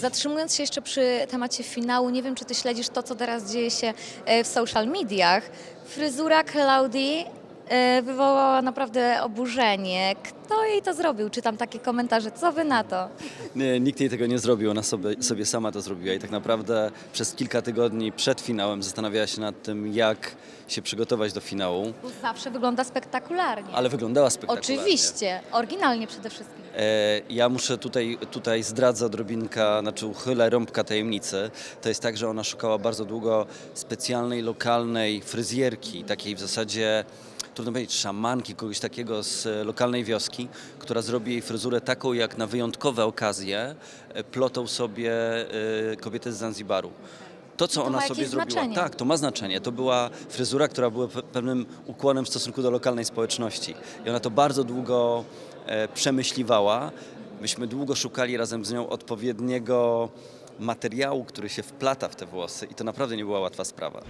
Zatrzymując się jeszcze przy temacie finału, nie wiem, czy ty śledzisz to, co teraz dzieje się e, w social mediach. Fryzura Klaudii wywołała naprawdę oburzenie. Kto jej to zrobił? Czytam takie komentarze. Co wy na to? Nie, nikt jej tego nie zrobił, ona sobie, sobie sama to zrobiła i tak naprawdę przez kilka tygodni przed finałem zastanawiała się nad tym, jak się przygotować do finału, Bo zawsze wygląda spektakularnie. ale wyglądała spektakularnie. Oczywiście, oryginalnie przede wszystkim. E, Ja muszę tutaj, tutaj zdradzę odrobinka, znaczy uchylę rąbka tajemnicy. To jest tak, że ona szukała bardzo długo specjalnej, lokalnej fryzjerki, takiej w zasadzie, trudno powiedzieć, szamanki, kogoś takiego z e, lokalnej wioski, która zrobi jej fryzurę taką, jak na wyjątkowe okazje e, plotą sobie e, kobiety z Zanzibaru. To, co To ona sobie zrobiła. znaczenie. Tak, to ma znaczenie. To była fryzura, która była pe- pewnym ukłonem w stosunku do lokalnej społeczności. I ona to bardzo długo e, przemyśliwała. Myśmy długo szukali razem z nią odpowiedniego materiału, który się wplata w te włosy i to naprawdę nie była łatwa sprawa.